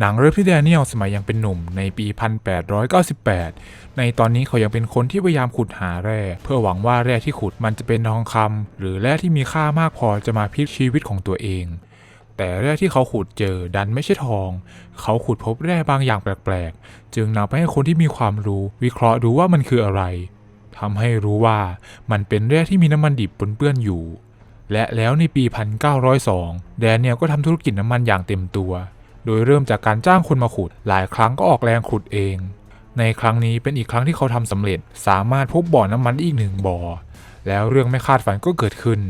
หนังเริ่มที่แดเนียลสมัยยังเป็นหนุ่มในปี 1898 ในตอนนี้เขายังเป็นคนที่พยายามขุดหาแร่ เพื่อหวังว่าแร่ที่ขุดมันจะเป็นทองคำหรือแร่ที่มีค่ามากพอจะมาพลิกชีวิตของตัวเอง แต่แร่ที่เขาขุดเจอดันไม่ใช่ทอง เขาขุดพบแร่บางอย่างแปลกๆ จึงนำไปให้คนที่มีความรู้ วิเคราะห์ดูว่ามันคืออะไรทำให้รู้ว่ามันเป็นแร่ที่มีน้ำมันดิบปนเปื้อนอยู่ และแล้วในปี 1902 แดเนียลก็ทำธุรกิจน้ำมันอย่างเต็มตัว โดยเริ่มจากการจ้างคนมาขุด หลายครั้งก็ออกแรงขุดเอง ในครั้งนี้เป็นอีกครั้งที่เขาทำสำเร็จ สามารถพบบ่อน้ำมันอีกหนึ่งบ่อ แล้วเรื่องไม่คาดฝันก็เกิดขึ้น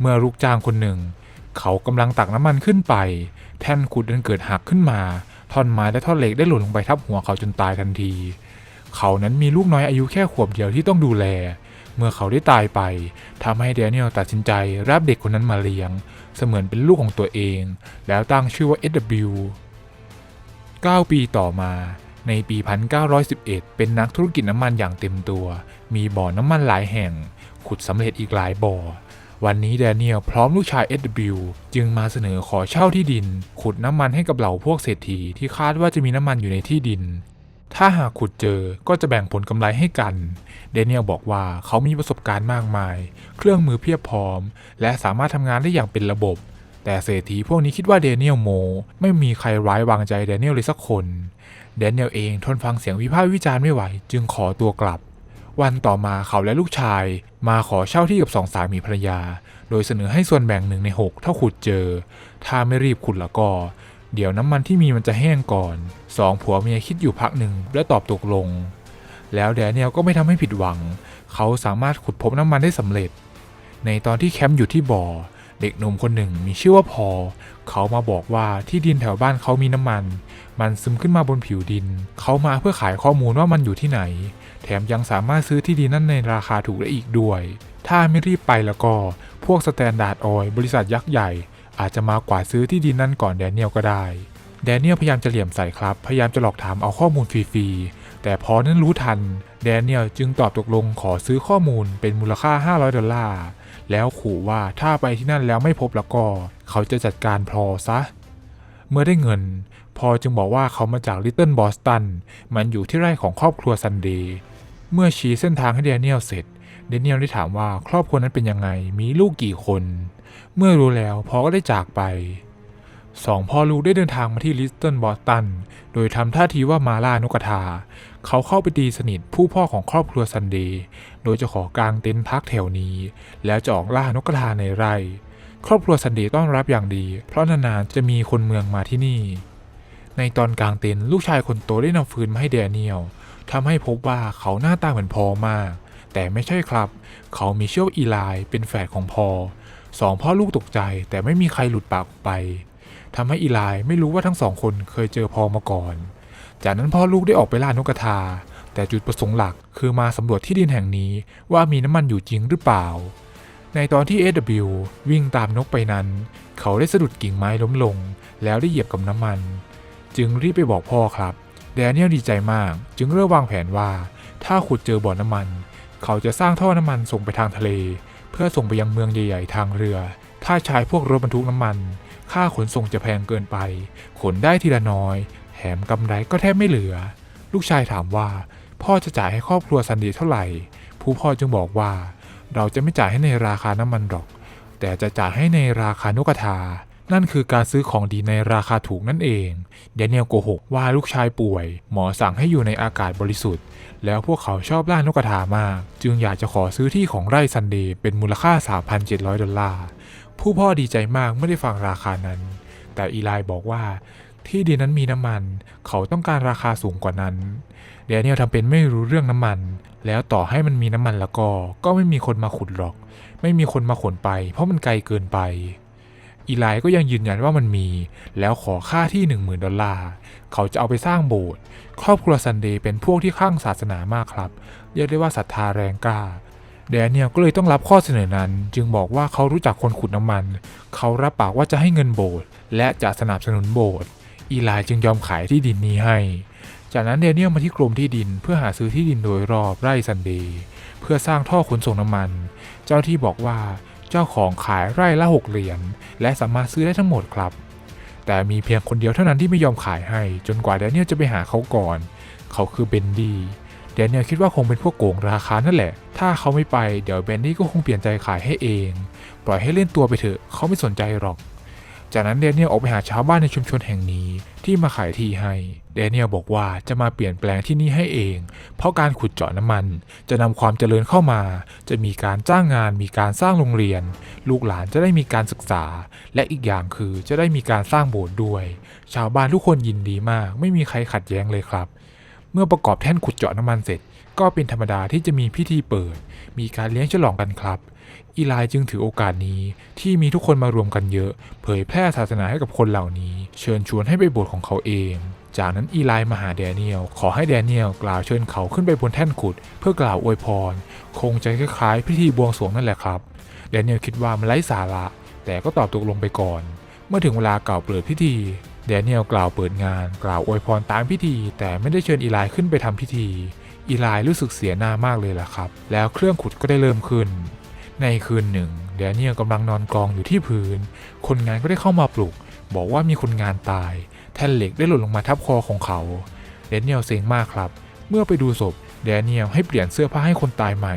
เมื่อลูกจ้างคนหนึ่ง เขากำลังตักน้ำมันขึ้นไป แท่นขุดดันเกิดหักขึ้นมา ท่อนไม้และท่อนเหล็กได้หล่นลงไปทับหัวเขาจนตายทันที เขานั้นมีลูกน้อยอายุแค่ขวบเดียวที่ต้องดูแล เมื่อเขาได้ตายไปทำให้แดเนียลตัดสินใจรับเด็กคนนั้นมาเลี้ยง เสมือนเป็นลูกของตัวเอง แล้วตั้งชื่อว่า SW 9 ปีต่อมาในปี 1911 เป็นนักธุรกิจน้ำมันอย่างเต็มตัว มีบ่อน้ำมันหลายแห่ง ขุดสำเร็จอีกหลายบ่อ วันนี้แดเนียลพร้อมลูกชาย SW จึงมาเสนอขอเช่าที่ดิน ขุดน้ำมันให้กับเหล่าพวกเศรษฐีที่คาดว่าจะมีน้ำมันอยู่ในที่ดิน ถ้าหากขุดเจอก็จะแบ่งผลกำไรให้กัน เดเนียลบอกว่าเขามีประสบการณ์มากมาย เครื่องมือเพียบพร้อม และสามารถทำงานได้อย่างเป็นระบบ แต่เศรษฐีพวกนี้คิดว่าเดเนียลโม ไม่มีใครไว้วางใจเดเนียลเลยสักคน เดเนียลเองทนฟังเสียงวิพากษ์วิจารณ์ไม่ไหว จึงขอตัวกลับ วันต่อมาเขาและลูกชาย มาขอเช่าที่กับสองสามีภรรยา โดยเสนอให้ส่วนแบ่งหนึ่งในหกถ้าขุดเจอ ถ้าไม่รีบขุดแล้วก็ เดี๋ยวน้ำมันที่มีมันจะแห้งก่อนสองผัวเมียคิดอยู่พักหนึ่งและตอบตกลง แล้วแดเนียลก็ไม่ทำให้ผิดหวัง เขาสามารถขุดพบน้ำมันได้สำเร็จ ในตอนที่แคมป์อยู่ที่บ่อ เด็กหนุ่มคนหนึ่งมีชื่อว่าพอ เขามาบอกว่าที่ดินแถวบ้านเขามีน้ำมัน มันซึมขึ้นมาบนผิวดิน เขามาเพื่อขายข้อมูลว่ามันอยู่ที่ไหน แถมยังสามารถซื้อที่ดินนั้นในราคาถูกได้อีกด้วย ถ้าไม่รีบไปแล้วก็พวกสแตนดาร์ดออยล์บริษัทยักษ์ใหญ่ อาจจะมากวาดซื้อที่ดินนั้นก่อนแดเนียลก็ได้ แดเนียลพยายามจะเหลี่ยมใส่ครับ พยายามจะหลอกถามเอาข้อมูลฟรีๆ แต่พอนั้นรู้ทัน แดเนียลจึงตอบตกลงขอซื้อข้อมูลเป็นมูลค่า 500 ดอลลาร์ แล้วขู่ว่าถ้าไปที่นั่นแล้วไม่พบแล้วก็ เขาจะจัดการพอซะ เมื่อได้เงิน พอจึงบอกว่าเขามาจากลิตเติ้ลบอสตัน มันอยู่ที่ไร่ของครอบครัวซันเดย์ เมื่อชี้เส้นทางให้แดเนียลเสร็จ แดนเนียลได้ถามว่าครอบครัวนั้นเป็นยังไง มีลูกกี่คน เมื่อรู้แล้วพอก็ได้จากไปสองพ่อลูกได้เดินทางมาที่ลิสตันบอสตัน โดยทำท่าทีว่ามาล่านกกระทา เขาเข้าไปตีสนิทผู้พ่อของครอบครัวซันเดย์ โดยจะขอกางเต็นท์พักแถวนี้ แล้วจะออกล่านกกระทาในไร่ ครอบครัวซันเดย์ต้อนรับอย่างดี เพราะนานๆจะมีคนเมืองมาที่นี่ ในตอนกลางเต็นท์ลูกชายคนโตได้นำฟืนมาให้แดเนียลทำให้พบว่าเขาหน้าตาเหมือนพอมาก แต่ไม่ใช่ครับ เขามีเชื่อว่าอีไลเป็นแฝดของพอสองพ่อลูกตกใจแต่ไม่มีใครหลุดปากออกไปทำให้อีไลไม่รู้ว่าทั้งสองคนเคยเจอพอมาก่อน จากนั้นพ่อลูกได้ออกไปล่านกกระทา แต่จุดประสงค์หลักคือมาสำรวจที่ดินแห่งนี้ว่ามีน้ำมันอยู่จริงหรือเปล่า ในตอนที่ SW วิ่งตามนกไปนั้น เขาได้สะดุดกิ่งไม้ล้มลง แล้วได้เหยียบกับน้ำมัน จึงรีบไปบอกพ่อครับแดเนียลดีใจมาก จึงเริ่มวางแผนว่า ถ้าขุดเจอบ่อน้ำมัน เขาจะสร้างท่อน้ำมันส่งไปทางทะเล เพื่อส่งไปยังเมืองใหญ่ ๆ ทางเรือ ถ้าใช้พวกรถบรรทุกน้ำมัน ค่าขนส่งจะแพงเกินไป ขนได้ทีละน้อย แถมกำไรก็แทบไม่เหลือ ลูกชายถามว่า พ่อจะจ่ายให้ครอบครัวซันดีเท่าไหร่ ผู้พ่อจึงบอกว่า เราจะไม่จ่ายให้ในราคาน้ำมันหรอก แต่จะจ่ายให้ในราคานกกระทา นั่นคือการซื้อของดีในราคาถูกนั่นเองเดนเนียลโกหกว่าลูกชายป่วย หมอสั่งให้อยู่ในอากาศบริสุทธิ์ แล้วพวกเขาชอบล่านกกระทามาก จึงอยากจะขอซื้อที่ของไร่ซันเดย์เป็นมูลค่า 3,700 ดอลลาร์ ผู้พ่อดีใจมากไม่ได้ฟังราคานั้น แต่อีไลบอกว่าที่ดินนั้นมีน้ำมัน เขาต้องการราคาสูงกว่านั้นเดนเนียลทำเป็นไม่รู้เรื่องน้ำมัน แล้วต่อให้มันมีน้ำมันแล้วก็ ก็ไม่มีคนมาขุดหรอก ไม่มีคนมาขนไป เพราะมันไกลเกินไป อีไลก็ยังยืนยันว่ามันมี แล้วขอค่าที่ 10,000 ดอลลาร์ เขาจะเอาไปสร้างโบสถ์ครอบครัวซันเดย์เป็นพวกที่คลั่งศาสนามากครับ เรียกได้ว่าศรัทธาแรงกล้าแดเนียลก็เลยต้องรับข้อเสนอนั้น จึงบอกว่าเขารู้จักคนขุดน้ำมัน เขารับปากว่าจะให้เงินโบสถ์และจะสนับสนุนโบสถ์อีไลจึงยอมขายที่ดินนี้ให้ จากนั้นเดเนียลมาที่กรมที่ดินเพื่อหาซื้อที่ดินโดยรอบไร่ซันเดย์เพื่อสร้างท่อขนส่งน้ำมัน เจ้าที่บอกว่า เจ้าของขายไร่ละหกเหรียญและสามารถซื้อได้ทั้งหมดครับ แต่มีเพียงคนเดียวเท่านั้นที่ไม่ยอมขายให้ จนกว่าแดเนียลจะไปหาเขาก่อน เขาคือเบนดี้แดเนียลคิดว่าคงเป็นพวกโกงราคานั่นแหละ ถ้าเขาไม่ไปเดี๋ยวเบนดี้ก็คงเปลี่ยนใจขายให้เอง ปล่อยให้เล่นตัวไปเถอะเขาไม่สนใจหรอก จากนั้นแดเนียลออกไปหาชาวบ้านในชุมชนแห่งนี้ที่มาขายที่ให้แดเนียลบอกว่าจะมาเปลี่ยนแปลงที่นี่ให้เอง เพราะการขุดเจาะน้ำมัน จะนำความเจริญเข้ามา จะมีการจ้างงาน มีการสร้างโรงเรียน ลูกหลานจะได้มีการศึกษา และอีกอย่างคือจะได้มีการสร้างโบสถ์ด้วย ชาวบ้านทุกคนยินดีมาก ไม่มีใครขัดแย้งเลยครับ เมื่อประกอบแท่นขุดเจาะน้ำมันเสร็จ ก็เป็นธรรมดาที่จะมีพิธีเปิด มีการเลี้ยงฉลองกันครับ อีไลจึงถือโอกาสนี้ที่มีทุกคนมารวมกันเยอะ เผยแพร่ศาสนาให้กับคนเหล่านี้ เชิญชวนให้ไปโบสถ์ของเขาเอง จากนั้นอีไลมาหาแดเนียลขอให้แดเนียลกล่าวเชิญเขาขึ้นไปบนแท่นขุด เพื่อกล่าวอวยพร คงจะคล้ายๆ พิธีบวงสรวงนั่นแหละครับแดเนียลคิดว่ามันไร้สาระ แต่ก็ตอบตกลงไปก่อน เมื่อถึงเวลากล่าวเปิดพิธีแดเนียลกล่าวเปิดงาน กล่าวอวยพรตามพิธี แต่ไม่ได้เชิญอีไลขึ้นไปทำพิธี อีไลรู้สึกเสียหน้ามากเลยล่ะครับ แล้วเครื่องขุดก็ได้เริ่มขึ้น ในคืนหนึ่งแดเนียลกำลังนอนกองอยู่ที่พื้น คนงานก็ได้เข้ามาปลุก บอกว่ามีคนงานตาย แท่นเหล็กได้หล่นลงมาทับคอของเขาแดเนียลเซ็งมากครับ เมื่อไปดูศพแดเนียลให้เปลี่ยนเสื้อผ้าให้คนตายใหม่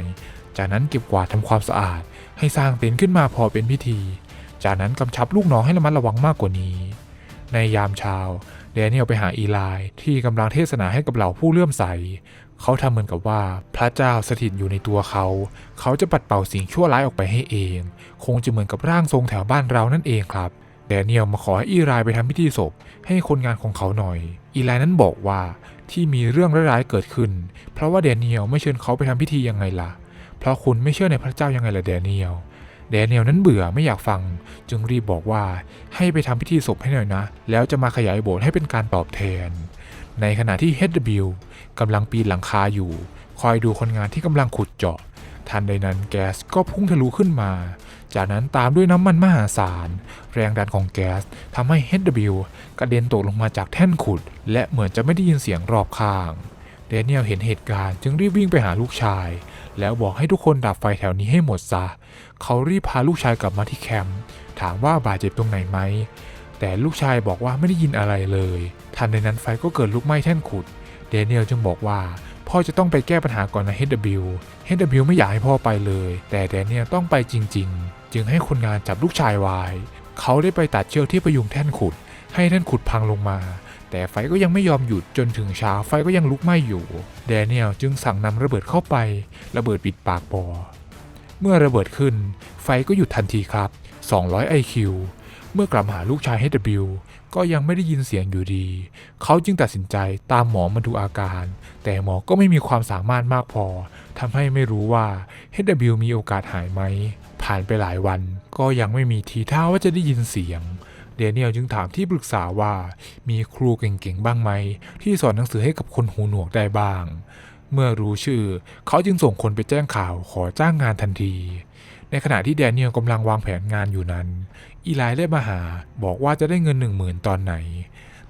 จากนั้นเก็บกวาดทำความสะอาด ให้สร้างเต็นท์ขึ้นมาพอเป็นพิธี จากนั้นกำชับลูกน้องให้ระมัดระวังมากกว่านี้ ในยามเช้าแดเนียลไปหาอีไลที่กำลังเทศนาให้กับเหล่าผู้เลื่อมใส เขาทำเหมือนกับว่าพระเจ้าสถิตอยู่ในตัวเขา เขาจะปัดเป่าสิ่งชั่วร้ายออกไปให้เอง คงจะเหมือนกับร่างทรงแถวบ้านเรานั่นเองครับแดเนียลมาขอให้อีไลไปทำพิธีศพให้คนงานของเขาหน่อย อีไลนั้นบอกว่าที่มีเรื่องร้ายๆเกิดขึ้น เพราะว่าแดเนียลไม่เชิญเขาไปทำพิธียังไงล่ะ เพราะคุณไม่เชื่อในพระเจ้ายังไงล่ะแดเนียล แดเนียลนั้นเบื่อไม่อยากฟัง จึงรีบบอกว่าให้ไปทำพิธีศพให้หน่อยนะ แล้วจะมาขยายโบสถ์ให้เป็นการตอบแทน ในขณะที่ HW กำลังปีนหลังคาอยู่ คอยดูคนงานที่กำลังขุดเจาะ ทันใดนั้นแก๊สก็พุ่งทะลุขึ้นมา จากนั้นตามด้วยน้ำมันมหาศาล แรงดันของแก๊สทำให้ HW กระเด็นตกลงมาจากแท่นขุด และเหมือนจะไม่ได้ยินเสียงรอบข้างเดเนียลเห็นเหตุการณ์จึงรีบวิ่งไปหาลูกชาย แล้วบอกให้ทุกคนดับไฟแถวนี้ให้หมดซะ เขารีบพาลูกชายกลับมาที่แคมป์ถามว่าบาดเจ็บตรงไหนไหม แต่ลูกชายบอกว่าไม่ได้ยินอะไรเลย ทันใดนั้นไฟก็เกิดลุกไหม้แท่นขุด เดเนียลจึงบอกว่าพ่อจะต้องไปแก้ปัญหาก่อนนะ HW HW ไม่อยากให้พ่อไปเลย แต่เดเนียลต้องไปจริง ๆ จึงให้คนงานจับลูกชายไว้ เขาได้ไปตัดเชือกที่ประยุงแท่นขุด ให้แท่นขุดพังลงมา แต่ไฟก็ยังไม่ยอมหยุดจนถึงเช้าไฟก็ยังลุกไหม้อยู่ แดเนียลจึงสั่งนำระเบิดเข้าไป ระเบิดปิดปากบ่อเมื่อระเบิดขึ้น ไฟก็หยุดทันทีครับ 200 IQ เมื่อกลับหาลูกชาย HW ก็ยังไม่ได้ยินเสียงอยู่ดี เขาจึงตัดสินใจตามหมอมาดูอาการ แต่หมอก็ไม่มีความสามารถมากพอทำให้ไม่รู้ว่า HW มีโอกาสหายไหม ผ่านไปหลายวัน ก็ยังไม่มีทีท่าว่าจะได้ยินเสียง เดเนียลจึงถามที่ปรึกษาว่า มีครูเก่งๆบ้างไหม ที่สอนหนังสือให้กับคนหูหนวกได้บ้าง เมื่อรู้ชื่อ เขาจึงส่งคนไปแจ้งข่าวขอจ้างงานทันทีในขณะที่แดเนียลกำลังวางแผนงานอยู่นั้น อีไลได้มาหา บอกว่าจะได้เงินหนึ่งหมื่นตอนไหน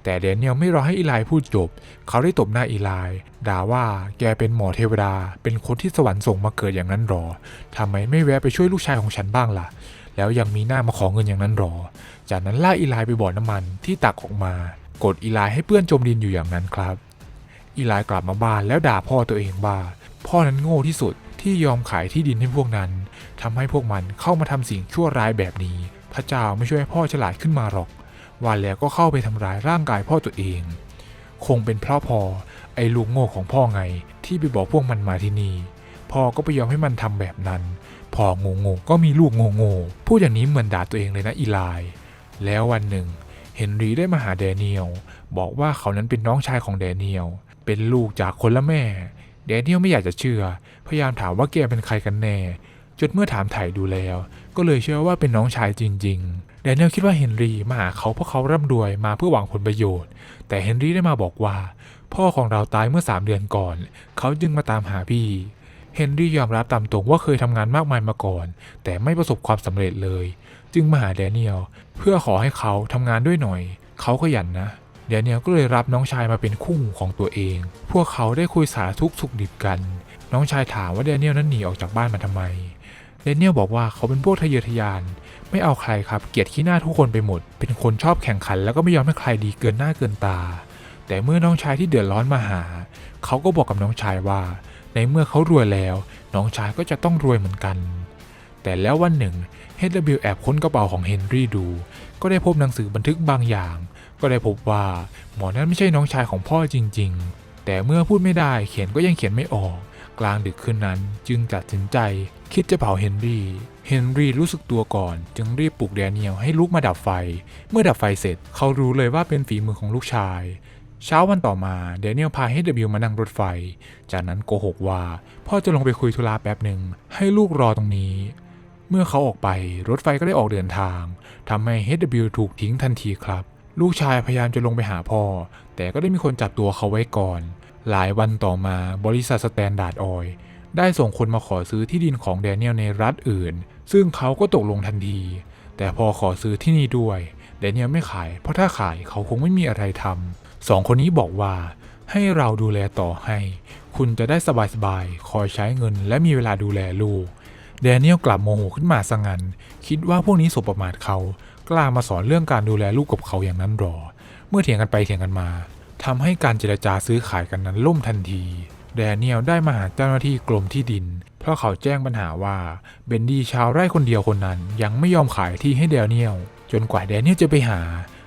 แต่แดนเนียลไม่รอให้อีไลพูดจบ เขาได้ตบหน้าอีไลด่าว่าแกเป็นหมอเทวดา เป็นคนที่สวรรค์ส่งมาเกิดอย่างนั้นหรอทำไมไม่แวะไปช่วยลูกชายของฉันบ้างล่ะ แล้วยังมีหน้ามาขอเงินอย่างนั้นหรอ จากนั้นล่ากอีไลไปบ่อน้ำมันที่ตักออกมา กดอีไลให้เปื้อนจมดินอยู่อย่างนั้นครับ อีไลกลับมาบ้านแล้วด่าพ่อตัวเองว่าพ่อนั้นโง่ที่สุดที่ยอมขายที่ดินให้พวกนั้นทำให้พวกมันเข้ามาทำสิ่งชั่วร้ายแบบนี้ พระเจ้าไม่ช่วยให้พ่อฉลาดขึ้นมาหรอก วันแล้วก็เข้าไปทำร้ายร่างกายพ่อตัวเอง คงเป็นเพราะพอไอ้ลูกโง่ของพ่อไง ที่ไปบอกพวกมันมาที่นี่ พ่อก็ไปยอมให้มันทำแบบนั้น พ่อโง่ๆก็มีลูกโง่ๆพูดอย่างนี้เหมือนด่าตัวเองเลยนะอีไลแล้ววันหนึ่งเฮนรี่ได้มาหาแดเนียลบอกว่าเขานั้นเป็นน้องชายของแดเนียลเป็นลูกจากคนละแม่ แดเนียลไม่อยากจะเชื่อ พยายามถามว่าแกเป็นใครกันแน่จนเมื่อถามไถ่ดูแล้ว ก็เลยเชื่อว่าเป็นน้องชายจริงๆแดเนียลคิดว่าเฮนรี่มาหาเขาเพราะเขาร่ำรวยมาเพื่อหวังผลประโยชน์ แต่เฮนรี่ได้มาบอกว่า พ่อของเราตายเมื่อ 3 เดือนก่อน เขาจึงมาตามหาพี่เฮนรี่ยอมรับตามตรงว่าเคยทำงานมากมายมาก่อน แต่ไม่ประสบความสำเร็จเลย จึงมาหาแดเนียลเพื่อขอให้เขาทำงานด้วยหน่อย เขาขยันนะแดเนียลก็เลยรับน้องชายมาเป็นคู่หูของตัวเอง พวกเขาได้คุยสารทุกข์สุขดิบกัน น้องชายถามว่าแดเนียลนั้นหนีออกจากบ้านมาทำไม ดดเนียลบอกว่าเขาเป็นพวกทะเยอทะยาน ไม่เอาใครครับ เกลียดขี้หน้าทุกคนไปหมด เป็นคนชอบแข่งขัน แล้วก็ไม่ยอมให้ใครดีเกินหน้าเกินตา แต่เมื่อน้องชายที่เดือดร้อนมาหา เขาก็บอกกับน้องชายว่า ในเมื่อเขารวยแล้ว น้องชายก็จะต้องรวยเหมือนกัน แต่แล้ววันหนึ่ง HW แอบค้นกระเป๋าของเฮนรี่ดู ก็ได้พบหนังสือบันทึกบางอย่าง ก็ได้พบว่าหมอนั้นไม่ใช่น้องชายของพ่อจริง ๆ แต่เมื่อพูดไม่ได้เขียนก็ยังเขียนไม่ออก กลางดึกคืนนั้นจึงตัดสินใจคิดจะเผาเฮนรี่ เฮนรี่รู้สึกตัวก่อน จึงรีบปลุกแดเนียลให้ลุกมาดับไฟ เมื่อดับไฟเสร็จเขารู้เลยว่าเป็นฝีมือของลูกชาย เช้าวันต่อมาแดเนียลพา HW มานั่งรถไฟ จากนั้นโกหกว่า พ่อจะลงไปคุยธุระแป๊บหนึ่งให้ลูกรอตรงนี้ เมื่อเขาออกไปรถไฟก็ได้ออกเดินทางทำให้ HW ถูกทิ้งทันทีครับ ลูกชายพยายามจะลงไปหาพ่อ แต่ก็ได้มีคนจับตัวเขาไว้ก่อน หลายวันต่อมาบริษัทสแตนดาร์ดออยล์ได้ส่งคนมาขอซื้อที่ดินของแดเนียลในรัฐอื่น ซึ่งเขาก็ตกลงทันที แต่พอขอซื้อที่นี่ด้วยแดเนียลไม่ขาย เพราะถ้าขายเขาคงไม่มีอะไรทำสองคนนี้บอกว่า ให้เราดูแลต่อให้ คุณจะได้สบายๆ คอยใช้เงินและมีเวลาดูแลลูก แดเนียลกลับโมโหขึ้นมาสังัน คิดว่าพวกนี้สบประมาทเขา กล้ามาสอนเรื่องการดูแลลูกกับเขาอย่างนั้นหรอ เมื่อเถียงกันไปเถียงกันมา ทำให้การเจรจาซื้อขายกันนั้นล่มทันที แดเนียลได้มาหาเจ้าหน้าที่กรมที่ดิน เพราะเขาแจ้งปัญหาว่าเบนดี้ชาวไร่คนเดียวคนนั้นยังไม่ยอมขายที่ให้แดเนียลจนกว่าแดเนียลจะไปหา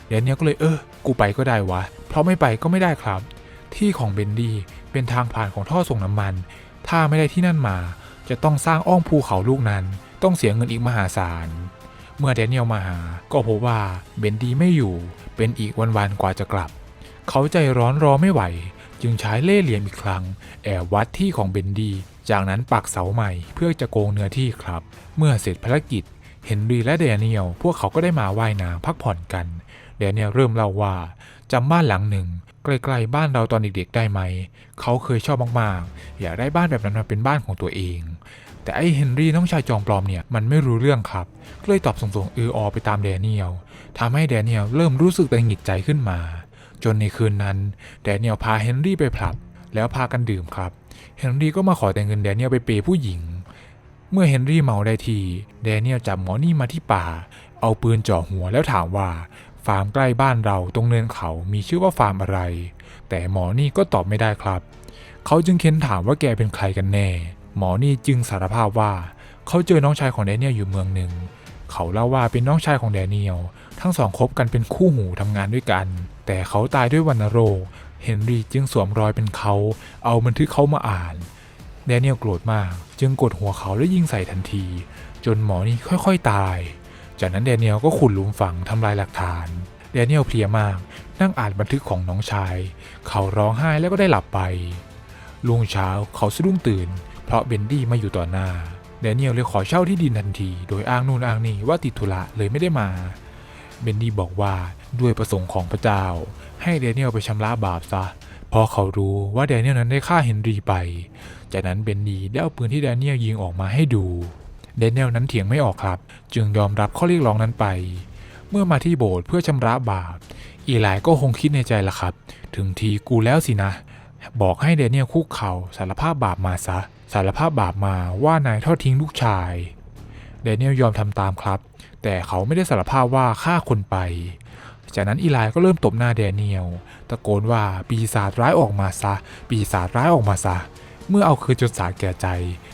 แดเนียลก็เลยเออ กูไปก็ได้วะ เพราะไม่ไปก็ไม่ได้ครับ ที่ของเบนดี้เป็นทางผ่านของท่อส่งน้ำมัน ถ้าไม่ได้ที่นั่นมา จะต้องสร้างอ้อมภูเขาลูกนั้น ต้องเสียเงินอีกมหาศาล เมื่อแดเนียลมาหา ก็พบว่าเบนดี้ไม่อยู่ เป็นอีกวันๆกว่าจะกลับ เขาใจร้อนรอไม่ไหว จึงใช้เล่ห์เหลี่ยมอีกครั้ง แอบวัดที่ของเบนดี้จากนั้นปักเสาใหม่เพื่อจะโกงเนื้อที่ครับ เมื่อเสร็จภารกิจเฮนรี่และแดเนียลพวกเขาก็ได้มาว่ายน้ำพักผ่อนกันแดเนียลเริ่มเล่าว่าจำบ้านหลังหนึ่งใกล้ๆบ้านเราตอนเด็กๆได้ไหม เขาเคยชอบมากๆ อยากได้บ้านแบบนั้นมาเป็นบ้านของตัวเอง แต่ไอ้เฮนรี่น้องชายจอมปลอมเนี่ยมันไม่รู้เรื่องครับ ก็เลยตอบส่งๆเอออไปตามแดเนียลทำให้แดเนียลเริ่มรู้สึกตังหงิดใจขึ้นมา จนในคืนนั้นแดเนียลพาเฮนรี่ไปผลับ แล้วพากันดื่มครับเฮนรี่ก็มาขอแต่งเงินแดเนียลไปเปย์ผู้หญิง เมื่อเฮนรี่เมาได้ทีแดเนียลจับหมอนี่มาที่ป่า เอาปืนจ่อหัวแล้วถามว่าฟาร์มใกล้บ้านเราตรงเนินเขามีชื่อว่าฟาร์มอะไร แต่หมอนี่ก็ตอบไม่ได้ครับ เขาจึงเค้นถามว่าแกเป็นใครกันแน่ หมอนี่จึงสารภาพว่า เขาเจอน้องชายของแดเนียลอยู่เมืองหนึ่ง เขาเล่าว่าเป็นน้องชายของแดเนียลทั้งสองคบกันเป็นคู่หูทำงานด้วยกัน แต่เขาตายด้วยวัณโรค เฮนรี่จึงสวมรอยเป็นเขา เอาบันทึกเขามาอ่าน แดเนียลโกรธมาก จึงกดหัวเขาและยิงใส่ทันที จนหมอนี่ค่อยๆตาย จากนั้นแดเนียลก็ขุดหลุมฝังทำลายหลักฐาน แดเนียลเพลียมาก นั่งอ่านบันทึกของน้องชาย เขาร้องไห้แล้วก็ได้หลับไป ลุงเช้าเขาสะดุ้งตื่น เพราะเบนดี้มาอยู่ต่อหน้า แดเนียลเลยขอเช่าที่ดินทันที โดยอ้างนู่นอ้างนี่ว่าติดธุระเลยไม่ได้มา เบนดี้บอกว่า ด้วยประสงค์ของพระเจ้า ให้แดเนียลไปชำระบาปซะเพราะเขารู้ว่าแดเนียลนั้นได้ฆ่าเฮนรี่ไป จากนั้นเบนดี้ได้เอาปืนที่แดเนียลยิงออกมาให้ดูแดเนียลนั้นเถียงไม่ออกครับ จึงยอมรับข้อเรียกร้องนั้นไป เมื่อมาที่โบสถ์เพื่อชำระบาป อีไลก็คงคิดในใจละครับ ถึงทีกูแล้วสินะ บอกให้แดเนียลคุกเข่าสารภาพบาปมาซะ สารภาพบาปมาว่านายทอดทิ้งลูกชายแดเนียลยอมทำตามครับ แต่เขาไม่ได้สารภาพว่าฆ่าคนไป จากนั้นอีไลก็เริ่มตบหน้าแดเนียลตะโกนว่าปีศาจร้ายออกมาซะ ปีศาจร้ายออกมาซะ เมื่อเอาคืนจนสาแก่ใจ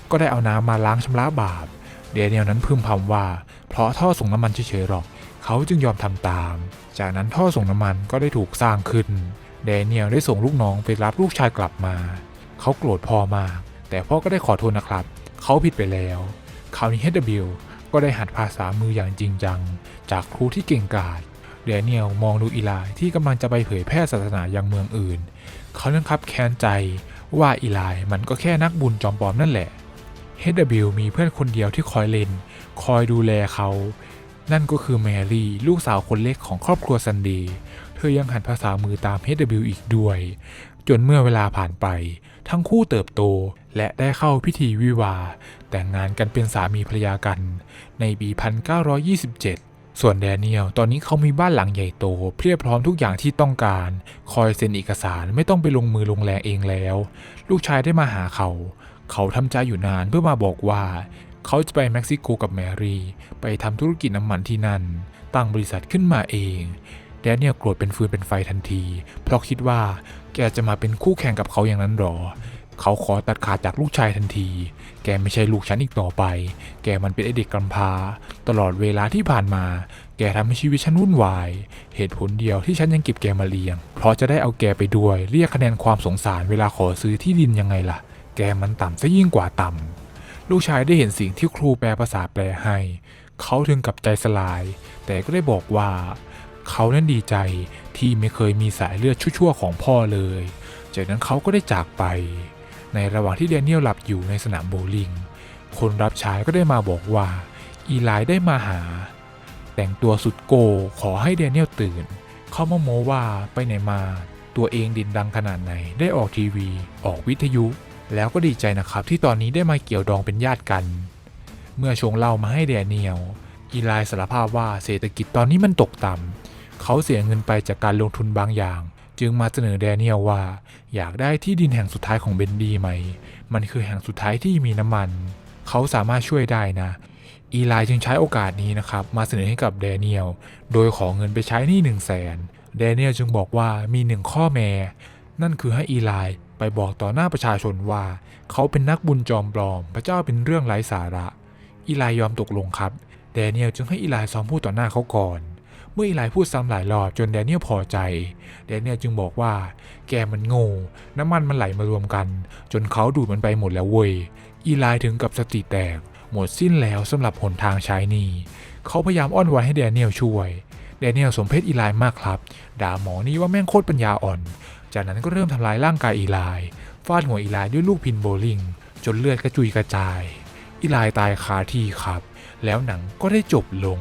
ก็ได้เอาน้ำมาล้างชำระบาปแดเนียลนั้นพึมพำว่า เพราะท่อส่งน้ำมันเฉยๆหรอก เขาจึงยอมทำตาม จากนั้นท่อส่งน้ำมันก็ได้ถูกสร้างขึ้นแดเนียลได้ส่งลูกน้องไปรับลูกชายกลับมา เขาโกรธพ่อมาก แต่พ่อก็ได้ขอโทษนะครับ เขาผิดไปแล้ว คราวนี้ HW ก็ได้หัดภาษามืออย่างจริงจัง จากครูที่เก่งกาจ แดเนียลมองดูอีไลที่กำลังจะไปเผยแพร่ศาสนายังเมืองอื่น เขานั้นครับแค้นใจว่าอีไลมันก็แค่นักบุญจอมปลอมนั่นแหละ HW มีเพื่อนคนเดียวที่คอยเล่นคอยดูแลเขา นั่นก็คือแมรี่ลูกสาวคนเล็กของครอบครัวซันดย์เธอยังหัดภาษามือตาม HW อีกด้วย จนเมื่อเวลาผ่านไป ทั้งคู่เติบโตและได้เข้าพิธีวิวา แต่งงานกันเป็นสามีภรรยากัน ในปี 1927 ส่วนแดเนียลตอนนี้เขามีบ้านหลังใหญ่โต เพียบพร้อมทุกอย่างที่ต้องการ คอยเซ็นเอกสารไม่ต้องไปลงมือลงแรงเองแล้ว ลูกชายได้มาหาเขา เขาทำใจอยู่นานเพื่อมาบอกว่า เขาจะไปเม็กซิโกกับแมรี่ ไปทำธุรกิจน้ำมันที่นั่น ตั้งบริษัทขึ้นมาเองแดเนียลโกรธเป็นฟืนเป็นไฟทันที เพราะคิดว่าแกจะมาเป็นคู่แข่งกับเขาอย่างนั้นหรอ เขาขอตัดขาดจากลูกชายทันที แกไม่ใช่ลูกฉันอีกต่อไป แกมันเป็นเด็กกำพร้า ตลอดเวลาที่ผ่านมา แกทำให้ชีวิตฉันวุ่นวาย เหตุผลเดียวที่ฉันยังเก็บแกมาเลี้ยง เพราะจะได้เอาแกไปด้วย เรียกคะแนนความสงสารเวลาขอซื้อที่ดินยังไงล่ะ แกมันต่ำซะยิ่งกว่าต่ำ ลูกชายได้เห็นสิ่งที่ครูแปลภาษาแปลให้ เขาถึงกับใจสลาย แต่ก็ได้บอกว่า เขานั้นดีใจที่ไม่เคยมีสายเลือดชั่วๆของพ่อเลย จากนั้นเขาก็ได้จากไป ในระหว่างที่แดเนียลหลับอยู่ในสนามโบว์ลิ่ง คนรับใช้ก็ได้มาบอกว่า อีไลได้มาหา แต่งตัวสุดโกขอให้แดเนียลตื่น เขามาโมว่าไปไหนมา ตัวเองดินดังขนาดไหนได้ออกทีวี ออกวิทยุ แล้วก็ดีใจนะครับที่ตอนนี้ได้มาเกี่ยวดองเป็นญาติกัน เมื่อชงเหล้ามาให้แดเนียลอีไลสารภาพว่าเศรษฐกิจตอนนี้มันตกต่ำเขาเสียเงินไปจากการลงทุนบางอย่าง จึงมาเสนอแดเนียลว่า อยากได้ที่ดินแห่งสุดท้ายของเบนดีไหม มันคือแห่งสุดท้ายที่มีน้ำมัน เขาสามารถช่วยได้นะ อีไลจึงใช้โอกาสนี้นะครับ มาเสนอให้กับแดเนียล โดยขอเงินไปใช้หนี้หนึ่งแสนแดเนียลจึงบอกว่ามีหนึ่งข้อแม้ นั่นคือให้อีไลไปบอกต่อหน้าประชาชนว่า เขาเป็นนักบุญจอมปลอม พระเจ้าเป็นเรื่องไร้สาระ อีไลยอมตกลงครับ แดเนียลจึงให้อีไลซ้อมพูดต่อหน้าเขาก่อน เมื่ออีไลพูดซ้ำหลายรอบจนแดเนียลพอใจ แดเนียลจึงบอกว่า แกมันโง่น้ำมันมันไหลมารวมกัน จนเขาดูดมันไปหมดแล้วเว้ย อีไลถึงกับสติแตก หมดสิ้นแล้วสำหรับหนทางใช้นี้เขาพยายามอ้อนวอนให้แดเนียลช่วย แดเนียลสมเพชอีไลมากครับ ด่าหมอนี่ว่าแม่งโคตรปัญญาอ่อน จากนั้นก็เริ่มทำร้ายร่างกายอีไลฟาดหัวอีไลด้วยลูกพินโบลิ่งจนเลือดกระจุยกระจาย อีไลตายคาที่ครับ แล้วหนังก็ได้จบลง